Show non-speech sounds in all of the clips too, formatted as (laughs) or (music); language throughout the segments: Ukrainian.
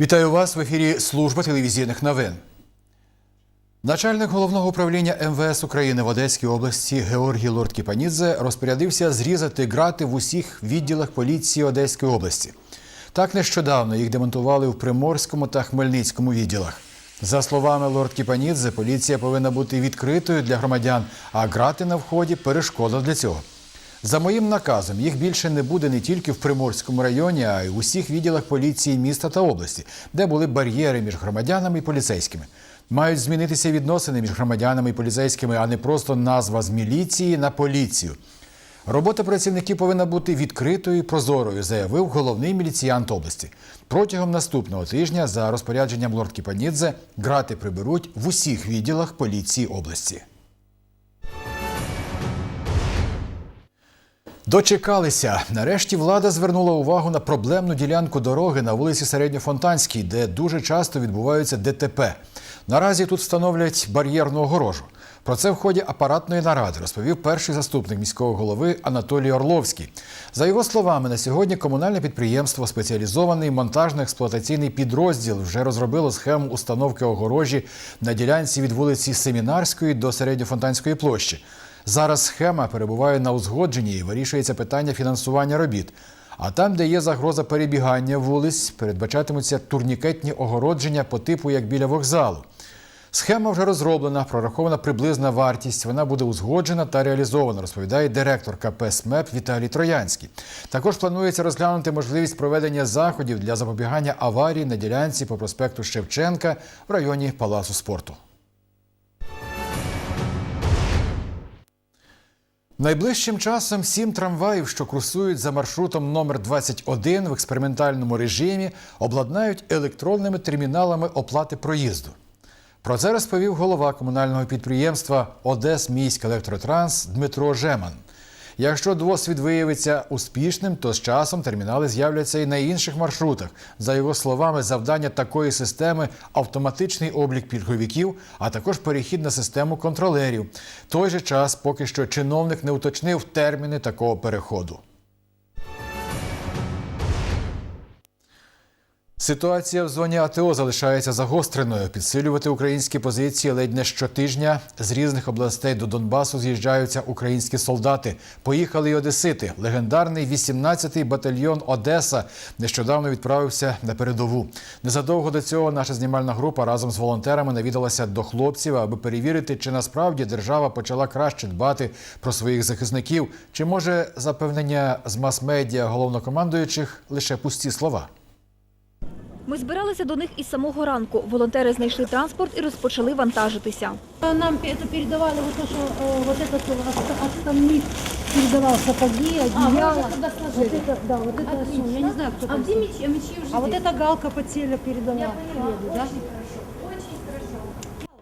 Вітаю вас в ефірі Служба телевізійних новин. Начальник головного управління МВС України в Одеській області Георгій Лорд-Кіпанідзе розпорядився зрізати грати в усіх відділах поліції Одеської області. Так нещодавно їх демонтували в Приморському та Хмельницькому відділах. За словами Лорд Кіпанідзе, поліція повинна бути відкритою для громадян, а грати на вході перешкода для цього. За моїм наказом, їх більше не буде не тільки в Приморському районі, а й у всіх відділах поліції міста та області, де були бар'єри між громадянами і поліцейськими. Мають змінитися відносини між громадянами і поліцейськими, а не просто назва з міліції на поліцію. Робота працівників повинна бути відкритою і прозорою, заявив головний міліціянт області. Протягом наступного тижня, за розпорядженням лорд Кіпанідзе, грати приберуть в усіх відділах поліції області. Дочекалися. Нарешті влада звернула увагу на проблемну ділянку дороги на вулиці Середньофонтанській, де дуже часто відбуваються ДТП. Наразі тут встановлять бар'єрну огорожу. Про це в ході апаратної наради розповів перший заступник міського голови Анатолій Орловський. За його словами, на сьогодні комунальне підприємство, спеціалізований монтажно-експлуатаційний підрозділ, вже розробило схему установки огорожі на ділянці від вулиці Семінарської до Середньофонтанської площі. Зараз схема перебуває на узгодженні і вирішується питання фінансування робіт. А там, де є загроза перебігання вулиць, передбачатимуться турнікетні огородження по типу як біля вокзалу. Схема вже розроблена, прорахована приблизна вартість. Вона буде узгоджена та реалізована, розповідає директор КП СМЕП Віталій Троянський. Також планується розглянути можливість проведення заходів для запобігання аварії на ділянці по проспекту Шевченка в районі Палацу спорту. Найближчим часом сім трамваїв, що курсують за маршрутом номер 21 в експериментальному режимі, обладнають електронними терміналами оплати проїзду. Про це розповів голова комунального підприємства Одес Міськ електротранс Дмитро Жеман. Якщо досвід виявиться успішним, то з часом термінали з'являться і на інших маршрутах. За його словами, завдання такої системи автоматичний облік пільговиків, а також перехід на систему контролерів. В той же час поки що чиновник не уточнив терміни такого переходу. Ситуація в зоні АТО залишається загостреною. Підсилювати українські позиції ледь не щотижня. З різних областей до Донбасу з'їжджаються українські солдати. Поїхали й одесити. Легендарний 18-й батальйон Одеса нещодавно відправився на передову. Незадовго до цього наша знімальна група разом з волонтерами навідалася до хлопців, аби перевірити, чи насправді держава почала краще дбати про своїх захисників, чи може запевнення з мас-медіа головнокомандуючих лише пусті слова. Ми збиралися до них із самого ранку. Волонтери знайшли транспорт і розпочали вантажитися. Нам это передавали вот то, что э, вот этот э, отставник передавал сапоги, одеяло. вот это, да, вот это всё. Я не знаю, кто А там. где мечи? А мечи уже А вот здесь. эта галка по теле передала. Я поняла. Леду, да?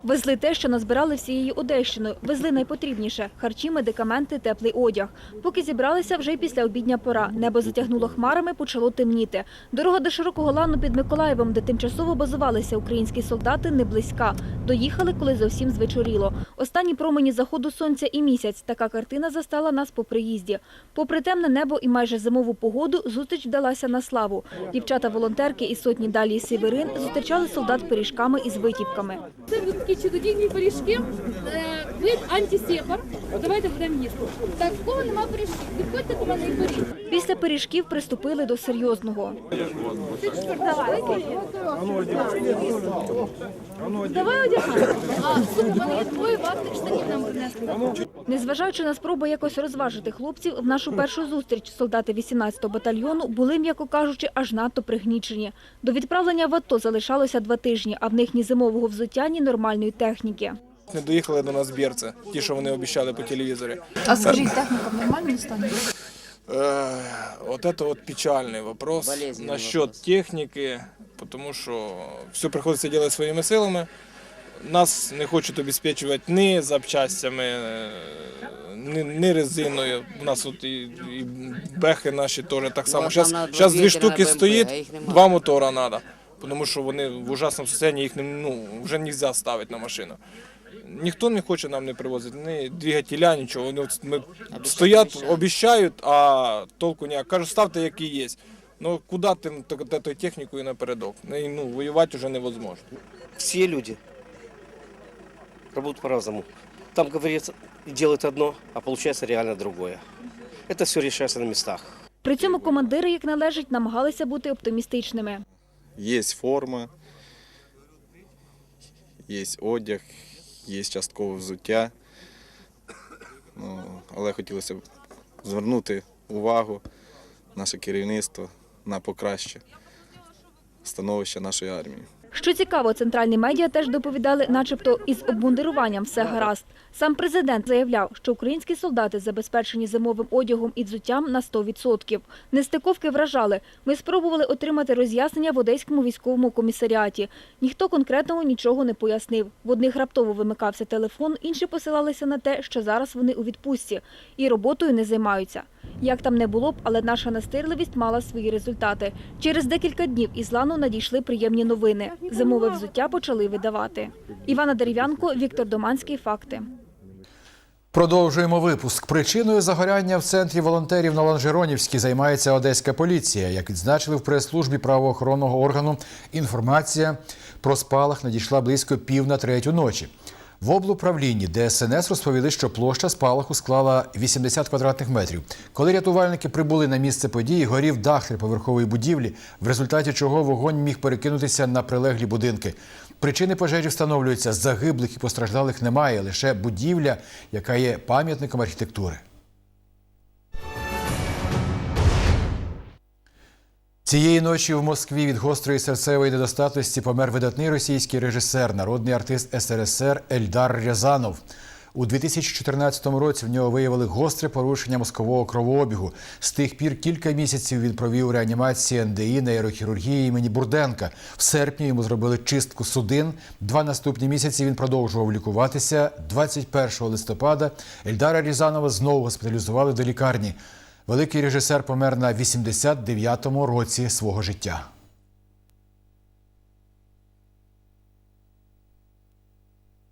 Везли те, що назбирали всією Одещиною. Везли найпотрібніше – харчі, медикаменти, теплий одяг. Поки зібралися, вже й після обідня пора. Небо затягнуло хмарами, почало темніти. Дорога до Широкого Лану під Миколаєвом, де тимчасово базувалися українські солдати, не близька. Доїхали, коли зовсім звечоріло. Останні промені заходу сонця і місяць. Така картина застала нас по приїзді. Попри темне небо і майже зимову погоду, зустріч вдалася на славу. Дівчата-волонтерки із сотні далі із Северин зустрічали солдат пиріжками із витівками. Такі чудодійні пиріжки. Е, Вид антисепар. Давайте будемо їсти. Так, в кого нема пиріжків? Підходьте до мене і беріть. Після пиріжків приступили до серйозного. Давай. Незважаючи на спробу якось розважити хлопців, в нашу першу зустріч солдати 18-го батальйону були, м'яко кажучи, аж надто пригнічені. До відправлення в АТО залишалося два тижні, а в них ні зимового взуття, ні нормальної техніки. Не доїхали до нас бірці, ті, що вони обіцяли по телевізорі. А скажіть, техніка в нормальному стані? Е, от це от печальний вопрос насчет техніки, тому що все приходиться робити своїми силами. Нас не хочуть обезпечувати ні запчастями, ні, ні резиною. У нас от і, і бехи наші теж так само. Ну, Зараз, на дві штуки БМП, стоїть, два мотора треба. Тому що вони в ужасному стані, їх не, ну, вже не можна ставити на машину. Ніхто не хоче нам не привозити, ні двигателя, нічого. Вони от ми стоять, обіцяють, а толку ніяк. Кажуть, ставте, які є. Ну куди ти т- т- той техніку і напередок? Ну, Ну, воювати вже невозможно. все люди работают по-разному. Там говорится и делают одно, а получается реально другое. Это все решается на местах. При цьому командири, як належить, намагалися бути оптимістичними. Є форма, є одяг, є часткове взуття. Ну, але хотілося б звернути увагу наше керівництво на покраще становище нашої армії. Що цікаво, центральні медіа теж доповідали, начебто із обмундируванням все гаразд. Сам президент заявляв, що українські солдати забезпечені зимовим одягом і взуттям на 100%. Нестиковки вражали. Ми спробували отримати роз'яснення в Одеському військовому комісаріаті. Ніхто конкретного нічого не пояснив. В одних раптово вимикався телефон, інші посилалися на те, що зараз вони у відпустці і роботою не займаються. Як там не було б, але наша настирливість мала свої результати. Через декілька днів із лану надійшли приємні новини. Зимове взуття почали видавати. Івана Дерев'янко, Віктор Доманський. Факти. Продовжуємо випуск. Причиною загоряння в центрі волонтерів на Ланжеронівській займається одеська поліція. Як відзначили в прес-службі правоохоронного органу, інформація про спалах надійшла близько пів на третю ночі. В облуправлінні ДСНС розповіли, що площа спалаху склала 80 квадратних метрів. Коли рятувальники прибули на місце події, горів дах триповерхової будівлі, в результаті чого вогонь міг перекинутися на прилеглі будинки. Причини пожежі встановлюються. Загиблих і постраждалих немає, лише будівля, яка є пам'ятником архітектури. Цієї ночі в Москві від гострої серцевої недостатності помер видатний російський режисер, народний артист СРСР Ельдар Рязанов. У 2014 році в нього виявили гостре порушення мозкового кровообігу. З тих пір кілька місяців він провів у реанімації НДІ нейрохірургії імені Бурденка. В серпні йому зробили чистку судин. Два наступні місяці він продовжував лікуватися. 21 листопада Ельдара Рязанова знову госпіталізували до лікарні. Великий режисер помер на 89-му році свого життя.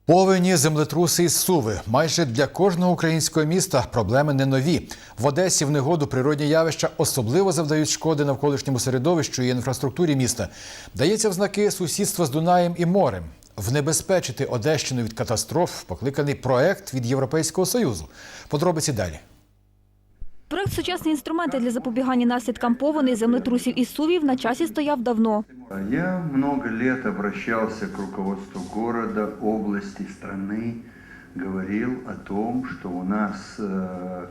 Повені, землетруси і суви. Майже для кожного українського міста проблеми не нові. В Одесі в негоду природні явища особливо завдають шкоди навколишньому середовищу і інфраструктурі міста. Дається в знаки сусідства з Дунаєм і морем. Внебезпечити Одещину від катастроф покликаний проект від Європейського Союзу. Подробиці далі. Проект «Сучасні інструменти для запобігання наслідкам повеней, землетрусів і сувів» на часі стояв давно. Я много лет обращался к руководству города, области, страны, говорил о том, что у нас э,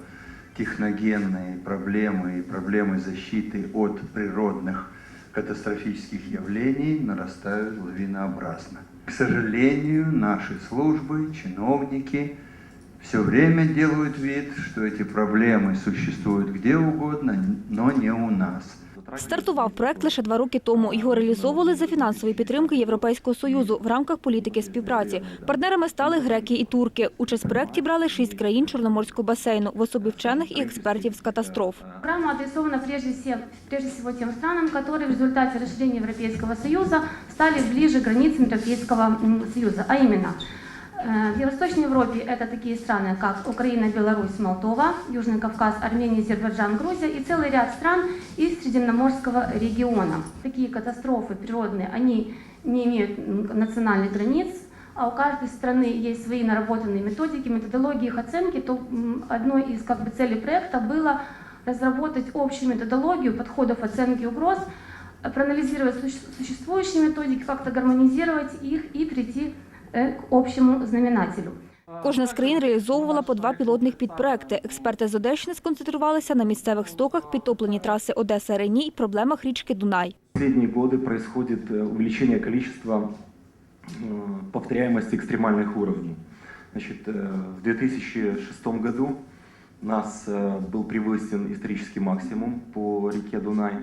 техногенные проблемы и проблемы защиты от природных катастрофических явлений нарастают лавинообразно. К сожалению, наши службы, чиновники все время делают вид, что эти проблемы существуют где угодно, но не у нас. Стартував проект лише два роки тому. Його реалізовували за фінансової підтримки Європейського Союзу в рамках політики співпраці. Партнерами стали греки і турки. Участь в проекті брали шість країн Чорноморського басейну в особі вчених і експертів з катастроф. Программа адресована прежде всего, прежде всего тем странам, которые в результате расширения Европейского Союза стали ближе к границам Европейского м, Союза, а именно э, в Восточной Европе это такие страны, как Украина, Беларусь, Молдова, Южный Кавказ, Армения, Азербайджан, Грузия и целый ряд стран из Средиземноморского региона. Такие катастрофы природные, они не имеют национальных границ, а у каждой страны есть свои наработанные методики, методологии их оценки, то одной из как бы, целей проекта было разработать общую методологию подходов оценки угроз, э, проанализировать суще- существующие методики, как-то гармонизировать их и прийти э, к общему знаменателю. Кожна з країн реалізовувала по два пілотних підпроекти. Експерти з Одещини сконцентрувалися на місцевих стоках, підтоплені траси Одеса-Рені і проблемах річки Дунай. В последние годы происходит э, увеличение количества э, повторяемости экстремальных уровней. Значит, э, в 2006 году у нас э, был превысен исторический максимум по реке Дунай.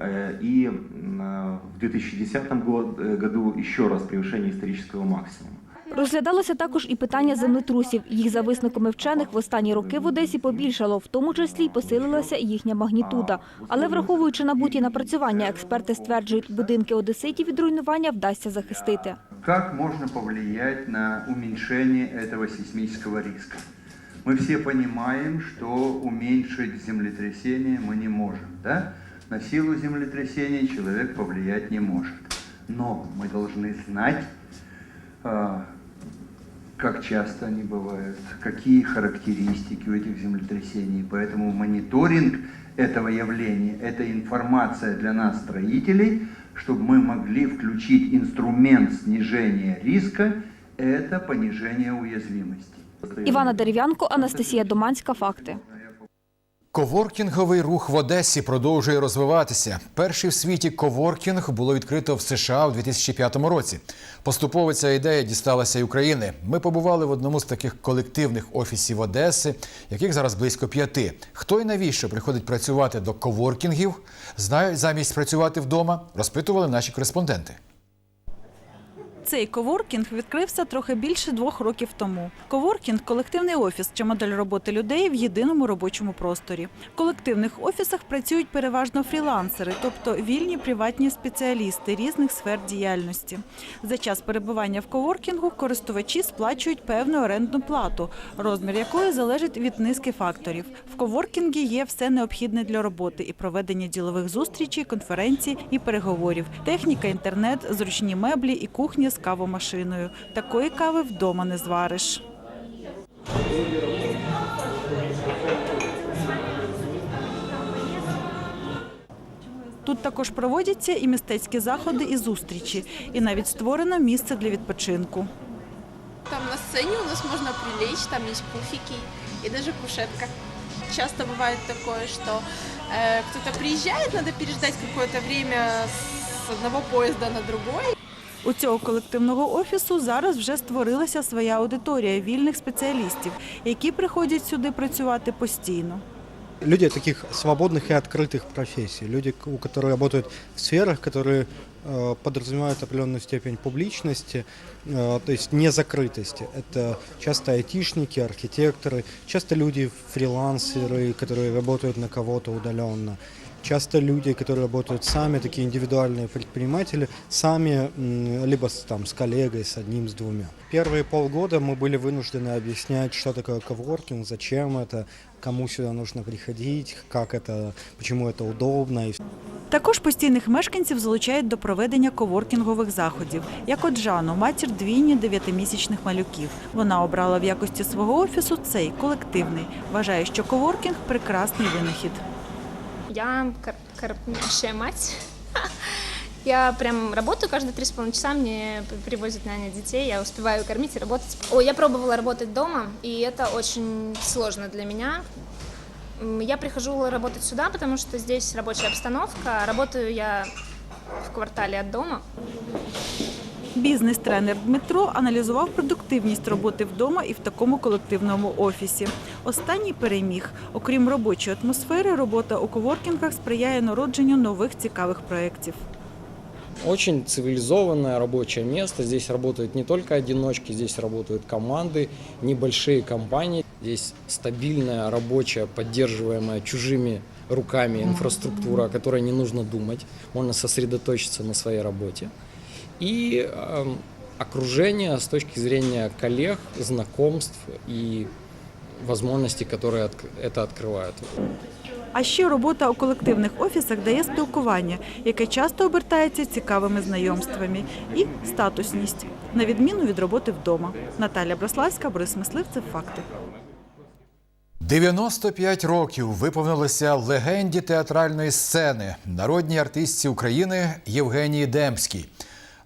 Э, И м, э, в 2010 год- э, году еще раз превышение исторического максимума. Розглядалося також і питання землетрусів. Їх за висновками вчених в останні роки в Одесі побільшало, в тому числі й посилилася і їхня магнітуда. Але враховуючи набуті напрацювання, експерти стверджують, будинки одеситів від руйнування вдасться захистити. Как можно повлиять на уменьшение этого сейсмического риска? Мы все понимаем, что уменьшить землетрясение мы не можем, да? На силу землетрясения человек повлиять не может. Но мы должны знать, а, как часто они бывают, какие характеристики у этих землетрясений. Поэтому мониторинг этого явления – это информация для нас, строителей, чтобы мы могли включить инструмент снижения риска – это понижение уязвимости. Івана Дерев'янко, Анастасія Доманська. Факти. Коворкінговий рух в Одесі продовжує розвиватися. Перший в світі коворкінг було відкрито в США у 2005 році. Поступово ця ідея дісталася й України. Ми побували в одному з таких колективних офісів Одеси, яких зараз близько п'яти. Хто і навіщо приходить працювати до коворкінгів, знають замість працювати вдома, розпитували наші кореспонденти. Цей коворкінг відкрився трохи більше двох років тому. Коворкінг колективний офіс чи модель роботи людей в єдиному робочому просторі. В колективних офісах працюють переважно фрілансери, тобто вільні приватні спеціалісти різних сфер діяльності. За час перебування в коворкінгу користувачі сплачують певну орендну плату, розмір якої залежить від низки факторів. В коворкінгі є все необхідне для роботи і проведення ділових зустрічей, конференцій і переговорів, техніка, інтернет, зручні меблі і кухня з кавомашиною. Такої кави вдома не звариш. Тут також проводяться і мистецькі заходи, і зустрічі, і навіть створено місце для відпочинку. Там на сцене у нас можно прилечь, там есть пуфики и даже кушетка. Часто бывает такое, что э, кто-то приезжает, надо переждать какое-то время с одного поезда на другой. У цього колективного офісу зараз вже створилася своя аудиторія вільних спеціалістів, які приходять сюди працювати постійно. люди таких свободных и открытых профессий, люди, у которых работают в сферах, которые э, подразумевают определенную степень публичности, э, то есть не закрытости. Это часто айтишники, архитекторы, часто люди фрилансеры, которые работают на кого-то удаленно. Часто люди, которые работают сами, такие индивидуальные предприниматели, сами, м, либо с, там, с коллегой, с одним, с двумя. Первые полгода мы были вынуждены объяснять, что такое коворкинг, зачем это, кому сюда нужно приходить, как это, почему это удобно. И Також постійних мешканців залучають до проведення коворкінгових заходів, як от Жанну, матір двійні дев'ятимісячних малюків. Вона обрала в якості свого офісу цей колективний. Вважає, що коворкінг прекрасний винахід. Я кормящая мать. (laughs) Я прям работаю каждые три с половиной часа, мне привозят нянять детей, я успеваю кормить и работать. Ой, я пробовала работать дома, и это очень сложно для меня. Я прихожу работать сюда, потому что здесь рабочая обстановка. Работаю я в квартале от дома. Бізнес-тренер Дмитро аналізував продуктивність роботи вдома і в такому колективному офісі. Останній переміг. Окрім робочої атмосфери, робота у коворкінгах сприяє народженню нових цікавих проєктів. Очень цивилизованное рабочее место. Здесь работают не только одиночки, здесь работают команды, небольшие компании. Здесь стабильная, рабочая, поддерживаемая чужими руками инфраструктура, о которой не нужно думать. Можно сосредоточиться на своей работе И эм, окружение с точки зрения коллег, знакомств и возможностей, которые отк- это открывает. А ще робота у колективних офісах дає спілкування, яке часто обертається цікавими знайомствами, і статусність, на відміну від роботи вдома. Наталя Брославська, Борис Мисливцев. Факти. 95 років виповнилося легенді театральної сцени, народній артистці України Євгенії Демській.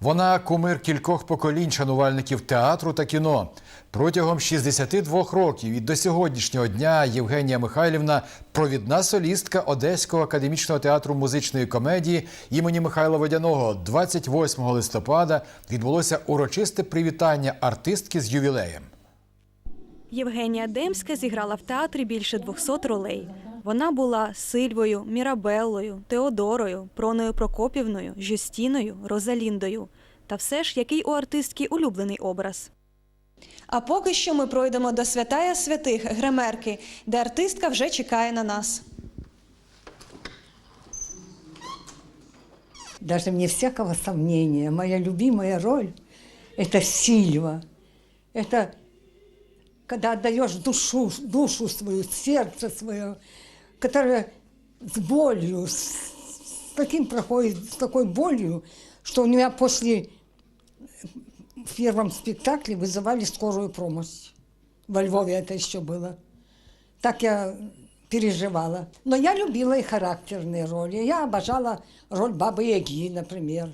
Вона кумир кількох поколінь шанувальників театру та кіно. Протягом 62 років і до сьогоднішнього дня Євгенія Михайлівна провідна солістка Одеського академічного театру музичної комедії імені Михайла Водяного. 28 листопада відбулося урочисте привітання артистки з ювілеєм. Євгенія Демська зіграла в театрі більше 200 ролей. Вона була Сильвою, Мірабеллою, Теодорою, Проною Прокопівною, Жюстіною, Розаліндою. Та все ж, який у артистки улюблений образ. А поки що ми пройдемо до святая святих гримерки, де артистка вже чекає на нас. Даже вне всякого сомнения, моя любимая роль – это Сильва. Это когда отдаешь душу, душу свою, сердце свое, которое с болью, с таким проходит, с такой болью, что у меня после в первом спектакле вызывали скорую помощь. Во Львове это еще было. Так я переживала. Но я любила и характерные роли. Я обожала роль Бабы Яги, например.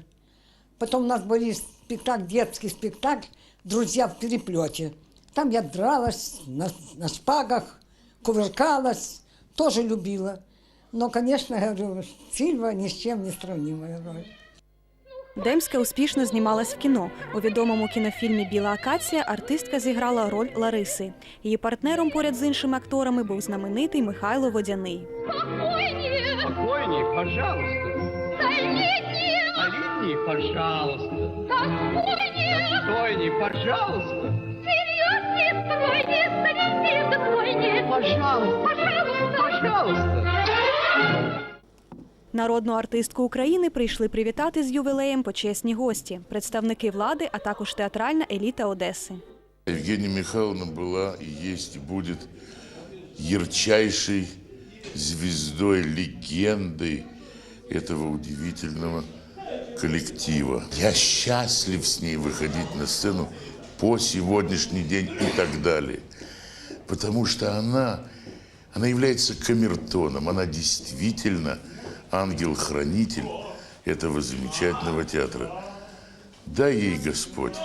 Потом у нас были спектакль, детский спектакль «Друзья в переплете». Там я дралась на, на шпагах, кувыркалась, тоже любила. Но, конечно, я говорю, Сильва ни с чем не сравнимая роль. Демська успішно знімалась в кіно. У відомому кінофільмі Біла акація артистка зіграла роль Лариси. Її партнером поряд з іншими акторами був знаменитий Михайло Водяний. Спокойнее, пожалуйста. Солиднее, пожалуйста. Достойнее, пожалуйста. Серьезнее, стройнее, солиднее, достойнее. Пожалуйста. Пожалуйста. Пожалуйста. Народну артистку України прийшли привітати з ювілеєм почесні гості, представники влади, а також театральна еліта Одеси. Евгения Михайловна была и есть и будет ярчайшей звездой, легендой этого удивительного коллектива. Я счастлив с ней выходить на сцену по сегодняшний день и так далее. Потому что она, она является камертоном, она действительно ангел-хранитель этого замечательного театра. Дай ей Господь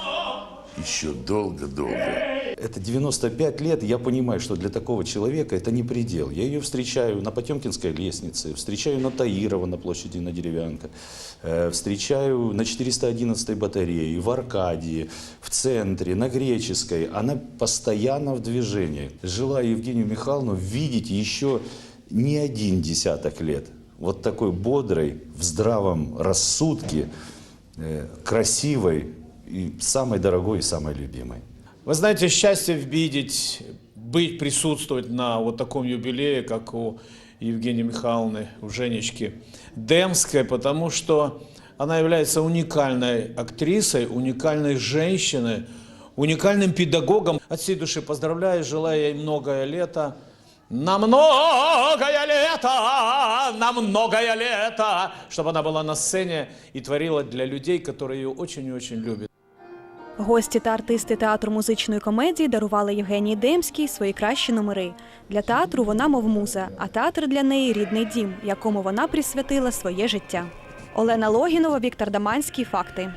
еще долго-долго. Это 95 лет, я понимаю, что для такого человека это не предел. Я ее встречаю на Потемкинской лестнице, встречаю на Таирова на площади на Деревянка, э, встречаю на 411 батарее, в Аркадии, в центре, на Греческой. Она постоянно в движении. Желаю Евгению Михайловну видеть еще не один десяток лет. Вот такой бодрой, в здравом рассудке, э, красивой и самой дорогой и самой любимой. Вы знаете, счастье видеть, быть, присутствовать на вот таком юбилее, как у Евгении Михайловны, у Женечки Демской, потому что она является уникальной актрисой, уникальной женщиной, уникальным педагогом. От всей души поздравляю, желаю ей многое лето, на многое лето, на многое лето, чтобы она была на сцене и творила для людей, которые ее очень и очень любят. Гості та артисти театру музичної комедії дарували Євгенії Демській свої кращі номери. Для театру вона мов муза, а театр для неї рідний дім, якому вона присвятила своє життя. Олена Логінова, Віктор Даманський. Факти.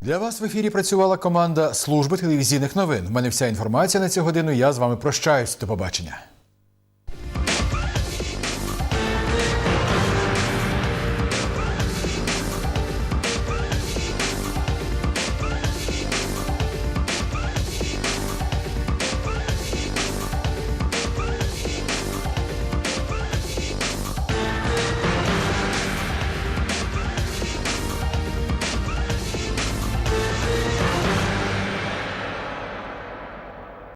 Для вас в ефірі працювала команда служби телевізійних новин. У мене вся інформація на цю годину. Я з вами прощаюсь. До побачення.